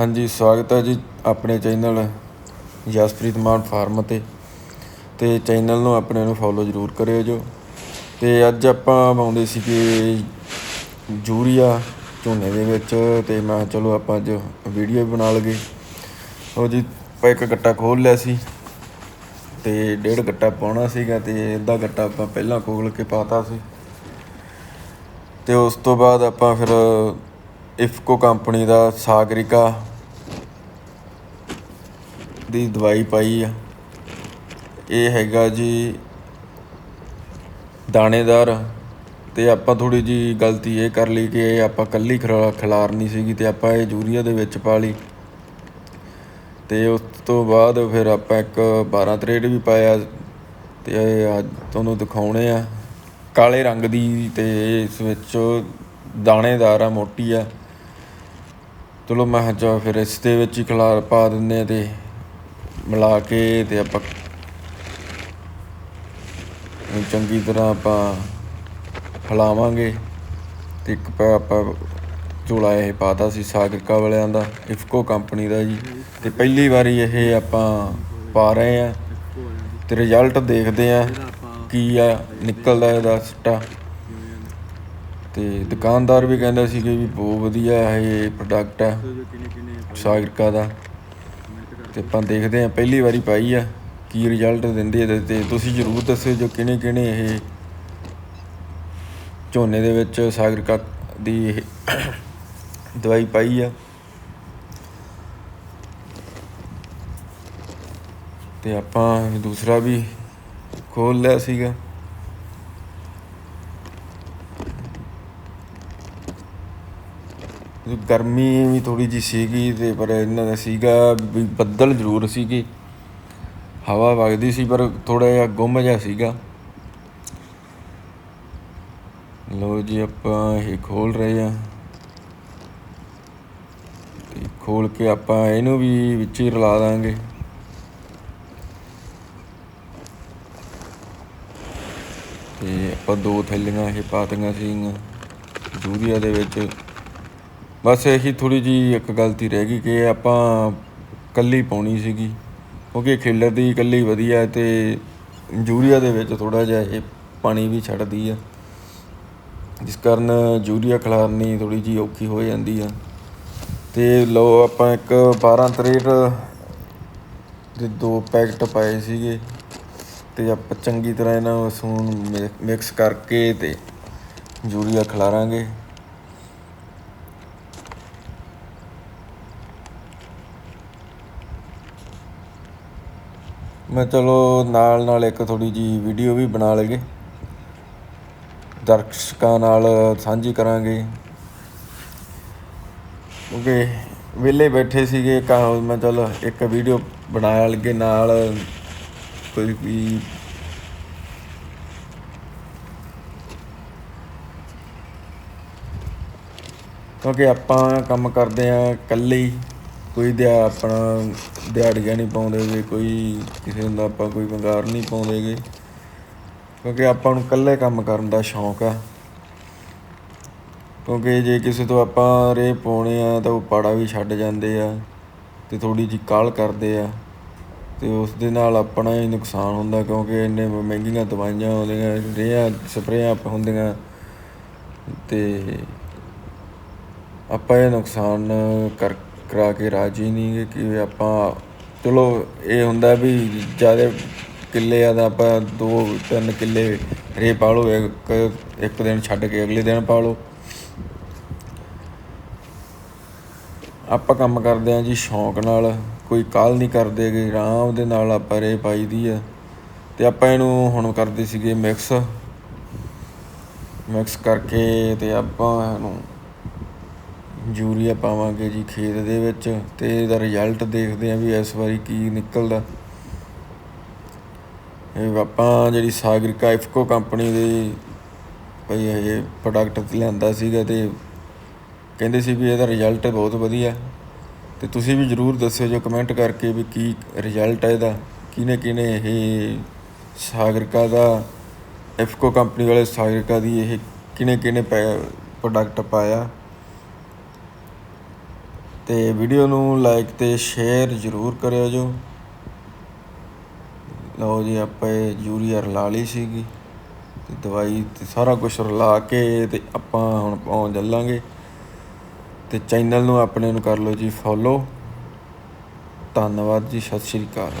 ਹਾਂਜੀ, ਸਵਾਗਤ ਹੈ ਜੀ ਆਪਣੇ ਚੈਨਲ ਜਸਪ੍ਰੀਤ ਮਾਨ ਫਾਰਮ ਤੇ। ਤੇ ਚੈਨਲ ਨੂੰ ਆਪਣੇ ਨੂੰ ਫੋਲੋ ਜ਼ਰੂਰ ਕਰਿਓ ਜੋ। ਤੇ ਅੱਜ ਆਪਾਂ ਪਾਉਂਦੇ ਸੀਗੇ ਯੂਰੀਆ ਝੋਨੇ ਦੇ ਵਿੱਚ ਤੇ ਮੈਂ ਚਲੋ ਆਪਾਂ ਅੱਜ ਵੀਡੀਓ ਬਣਾ ਲਗੇ ਉਹ ਜੀ, ਆਪਾਂ ਇੱਕ ਗੱਟਾ ਖੋਲ ਲਿਆ ਸੀ ਤੇ ਡੇਢ ਗੱਟਾ ਪਾਉਣਾ ਸੀਗਾ ਤੇ ਅੱਧਾ ਗੱਟਾ ਆਪਾਂ ਪਹਿਲਾਂ ਖੋਲ ਕੇ ਪਾਤਾ ਸੀ। ਤੇ ਉਸ ਤੋਂ ਬਾਅਦ ਆਪਾਂ ਫਿਰ ਇਫਕੋ ਕੰਪਨੀ ਦਾ ਸਾਗਰਿਕਾ ਦੀ ਦਵਾਈ ਪਾਈ ਆ। ਇਹ ਹੈਗਾ ਜੀ ਦਾਣੇਦਾਰ ਤੇ ਆਪਾਂ ਥੋੜੀ ਜੀ ਗਲਤੀ ਇਹ ਕਰ ਲਈ ਕਿ ਇਹ ਆਪਾਂ ਕੱਲੀ ਖਰਾ- ਖਿਲਾਰਨੀ ਸੀਗੀ ਤੇ ਆਪਾਂ ਇਹ ਯੂਰੀਆ ਦੇ ਵਿੱਚ ਪਾ ਲਈ। ਤੇ ਉਸ ਤੋਂ ਬਾਅਦ ਫਿਰ ਆਪਾਂ ਇੱਕ 12 ਤਰੇਡ ਵੀ ਪਾਇਆ ਤੇ ਇਹ ਅੱਜ ਤੁਹਾਨੂੰ ਦਿਖਾਉਣੇ ਆ। ਕਾਲੇ ਰੰਗ ਦੀ ਤੇ ਇਸ ਵਿੱਚ ਦਾਣੇਦਾਰ ਆ, ਮੋਟੀ ਆ। ਚਲੋ ਮੈਂ ਕਿਹਾ ਫਿਰ ਇਸ ਦੇ ਵਿੱਚ ਹੀ ਖਲਾਰ ਪਾ ਦਿੰਦੇ ਆ ਤੇ ਮਿਲਾ ਕੇ ਤੇ ਆਪਾਂ ਚੰਗੀ ਤਰ੍ਹਾਂ ਆਪਾਂ ਹਿਲਾਵਾਂਗੇ ਤੇ ਇੱਕ ਪਾ ਆਪਾਂ ਝੋਲਾ ਇਹ ਪਾਤਾ ਸੀ ਸਾਗਰਕਾ ਵਾਲਿਆਂ ਦਾ, ਇਫਕੋ ਕੰਪਨੀ ਦਾ ਜੀ। ਤੇ ਪਹਿਲੀ ਵਾਰੀ ਇਹ ਆਪਾਂ ਪਾ ਰਹੇ ਆ ਤੇ ਰਿਜ਼ਲਟ ਦੇਖਦੇ ਆ ਕੀ ਆ, ਨਿਕਲਦਾ ਇਹਦਾ ਸਿੱਟਾ। ਤੇ ਦੁਕਾਨਦਾਰ ਵੀ ਕਹਿੰਦਾ ਸੀ ਕਿ ਵੀ ਬਹੁਤ ਵਧੀਆ ਇਹ ਪ੍ਰੋਡਕਟ ਆ, ਸਾਗਰਕਾ ਦਾ। ਤੇ ਆਪਾਂ ਦੇਖਦੇ ਆ ਪਹਿਲੀ ਵਾਰੀ ਪਾਈ ਆ। ਕੀ ਰਿਜ਼ਲਟ ਦਿੰਦੇ ਆ ਤੇ ਤੁਸੀਂ ਜਰੂਰ ਦੱਸਿਓ ਜੋ ਕਿਹਨੇ ਕਿਹਨੇ ਇਹ ਝੋਨੇ ਦੇ ਵਿੱਚ ਸਾਗਰ ਸਾਗਰਿਕਾ ਦੀ ਇਹ ਦਵਾਈ ਪਾਈ ਆ। ਤੇ ਆਪਾਂ ਦੂਸਰਾ ਵੀ ਖੋਲ ਲਿਆ ਸੀਗਾ। ਗਰਮੀ ਵੀ ਥੋੜੀ ਜੀ ਸੀਗੀ ਤੇ ਪਰ ਇਹਨਾਂ ਦਾ ਸੀਗਾ ਵੀ ਬੱਦਲ ਜ਼ਰੂਰ ਸੀਗੇ। ਹਵਾ ਵਗਦੀ ਸੀ ਪਰ ਥੋੜਾ ਜਿਹਾ ਗੁੰਮ ਜਿਹਾ ਸੀਗਾ। ਲੋ ਜੀ ਆਪਾਂ ਇਹ ਖੋਲ ਰਹੇ ਆ ਤੇ ਖੋਲ ਕੇ ਆਪਾਂ ਇਹਨੂੰ ਵੀ ਵਿੱਚ ਹੀ ਰਲਾ ਦਾਂਗੇ। ਤੇ ਆਪਾਂ ਦੋ ਥੈਲੀਆਂ ਇਹ ਪਾਤੀਆਂ ਸੀਗੀਆਂ। ਯੂਰੀਆ ਦੇ ਵਿੱਚ ਬਸ ਇਹੀ ਥੋੜੀ ਜੀ ਇੱਕ ਗਲਤੀ ਰਹਿ ਗਈ ਕਿ ਆਪਾਂ ਕੱਲੀ ਪਾਉਣੀ ਸੀਗੀ, ਕਿਉਂਕਿ ਖੇਲਰ ਦੀ ਕੱਲੀ ਵਧੀਆ ਤੇ ਯੂਰੀਆ ਦੇ ਵਿੱਚ ਥੋੜਾ ਜਿਹਾ ਇਹ ਪਾਣੀ ਵੀ ਛੱਡਦੀ ਆ। ਜਿਸ ਕਾਰਨ ਯੂਰੀਆ ਖਿਲਾਰਨੀ ਥੋੜੀ ਜੀ ਔਖੀ ਹੋ ਜਾਂਦੀ ਆ। ਤੇ ਲੋ ਆਪਾਂ ਇੱਕ 12 ਤਰੇਟ ਦੇ ਦੋ ਪੈਕਟ ਪਾਏ ਸੀਗੇ ਤੇ ਆਪਾਂ ਚੰਗੀ ਤਰ੍ਹਾਂ ਇਹਨਾਂ ਨੂੰ ਸੂਨ ਮਿਕਸ ਕਰਕੇ ਤੇ ਯੂਰੀਆ ਖਿਲਾਰਾਂਗੇ। ਮੈਂ ਚਲੋ ਨਾਲ ਨਾਲ ਇੱਕ ਥੋੜੀ ਜੀ ਵੀਡੀਓ ਵੀ ਬਣਾ ਲਈਏ। ਦਰਸ਼ਕਾਂ ਨਾਲ ਸਾਂਝੀ ਕਰਾਂਗੇ। ਕਿਉਂਕਿ ਵਿਹਲੇ ਬੈਠੇ ਸੀਗੇ ਕਾ ਮੈਂ ਚਲ ਇੱਕ ਵੀਡੀਓ ਬਣਾ ਲਗੇ ਨਾਲ। ਕੋਈ ਵੀ ਕਿਉਂਕਿ ਆਪਾਂ ਕੰਮ ਕਰਦੇ ਆ ਇਕੱਲੇ ਕੋਈ ਦਿਆ ਆਪਣਾ ਦਿਹਾੜੀਆਂ ਨਹੀਂ ਪਾਉਂਦੇਗੇ ਕੋਈ ਕਿਸੇ ਦਾ ਆਪਾਂ ਕੋਈ ਵੰਗਾਰ ਨਹੀਂ ਪਾਉਂਦੇਗੇ ਕਿਉਂਕਿ ਆਪਾਂ ਨੂੰ ਇਕੱਲੇ ਕੰਮ ਕਰਨ ਦਾ ਸ਼ੌਂਕ ਆ। ਕਿਉਂਕਿ ਜੇ ਕਿਸੇ ਤੋਂ ਆਪਾਂ ਰੇ ਪਾਉਣੇ ਆ ਤਾਂ ਉਹ ਪਾੜਾ ਵੀ ਛੱਡ ਜਾਂਦੇ ਆ ਤੇ ਥੋੜੀ ਜਿਹੀ ਕਾਲ ਕਰਦੇ ਆ ਤੇ ਉਸ ਦੇ ਨਾਲ ਆਪਣਾ ਹੀ ਨੁਕਸਾਨ ਹੁੰਦਾ ਕਿਉਂਕਿ ਇੰਨੇ ਮਹਿੰਗੀਆਂ ਦਵਾਈਆਂ ਆਉਂਦੀਆਂ, ਰੇਹਾਂ, ਸਪਰੇਆਂ ਹੁੰਦੀਆਂ ਤੇ ਆਪਾਂ ਇਹ ਨੁਕਸਾਨ ਕਰ ਕਰਾ ਕੇ ਰਾਜੀ ਨਹੀਂ ਕਿ ਆਪਾਂ, ਚਲੋ ਇਹ ਹੁੰਦਾ ਵੀ ਜ਼ਿਆਦਾ ਕਿੱਲੇ ਆ ਤਾਂ ਆਪਾਂ ਦੋ ਤਿੰਨ ਕਿੱਲੇ ਰੇ ਪਾ ਲਓ, ਇੱਕ ਇੱਕ ਦਿਨ ਛੱਡ ਕੇ ਅਗਲੇ ਦਿਨ ਪਾ ਲਓ। ਆਪਾਂ ਕੰਮ ਕਰਦੇ ਆ ਜੀ ਸ਼ੌਂਕ ਨਾਲ, ਕੋਈ ਕਾਲ ਨਹੀਂ ਕਰਦੇ ਕਰਦੇਗੇ ਆਰਾਮ ਦੇ ਨਾਲ ਆਪਾਂ ਰੇ ਪਾਈਦੀ ਆ। ਤੇ ਆਪਾਂ ਇਹਨੂੰ ਹੁਣ ਕਰਦੇ ਸੀਗੇ ਮਿਕਸ ਮਿਕਸ ਕਰਕੇ ਤੇ ਆਪਾਂ ਇਹਨੂੰ ਯੂਰੀਆ ਪਾਵਾਂਗੇ ਜੀ ਖੇਤ ਦੇ ਵਿੱਚ ਤੇ ਇਹਦਾ ਰਿਜ਼ਲਟ ਦੇਖਦੇ ਆ ਵੀ ਇਸ ਵਾਰੀ ਕੀ ਨਿਕਲਦਾ। ਇਹ ਆਪਾਂ ਜਿਹੜੀ ਸਾਗਰਿਕਾ ਇਫਕੋ ਕੰਪਨੀ ਦੀ ਭਈ ਇਹ ਪ੍ਰੋਡਕਟ ਲਿਆਂਦਾ ਸੀਗਾ ਤੇ ਕਹਿੰਦੇ ਸੀ ਵੀ ਇਹਦਾ ਰਿਜ਼ਲਟ ਬਹੁਤ ਵਧੀਆ। ਤੇ ਤੁਸੀਂ ਵੀ ਜਰੂਰ ਦੱਸਿਓ ਜੋ ਕਮੈਂਟ ਕਰਕੇ ਵੀ ਕੀ ਰਿਜ਼ਲਟ ਹੈ ਇਹਦਾ ਕਿਨੇ ਕਿਨੇ ਇਹ ਸਾਗਰਿਕਾ ਦਾ ਇਫਕੋ ਕੰਪਨੀ ਵਾਲੇ ਸਾਗਰਿਕਾ ਦੀ ਇਹ ਕਿਨੇ ਕਿਨੇ ਪ੍ਰੋਡਕਟ ਪਾਇਆ। ਤੇ ਵੀਡੀਓ ਨੂੰ ਲਾਈਕ ਤੇ ਸ਼ੇਅਰ ਜ਼ਰੂਰ ਕਰਿਓ ਜੋ। ਲਓ ਜੀ, ਆਪਾਂ ਇਹ ਯੂਰੀਆ ਰਲਾ ਲਈ ਸੀਗੀ ਤੇ ਦਵਾਈ ਤੇ ਸਾਰਾ ਕੁਝ ਰਲਾ ਕੇ ਤੇ ਆਪਾਂ ਹੁਣ ਪਹੁੰਚ ਚੱਲਾਂਗੇ। ਤੇ ਚੈਨਲ ਨੂੰ ਆਪਣੇ ਨੂੰ ਕਰ ਲਓ ਜੀ ਫੋਲੋ ਧੰਨਵਾਦ ਜੀ, ਸਤਿ ਸ਼੍ਰੀ ਅਕਾਲ।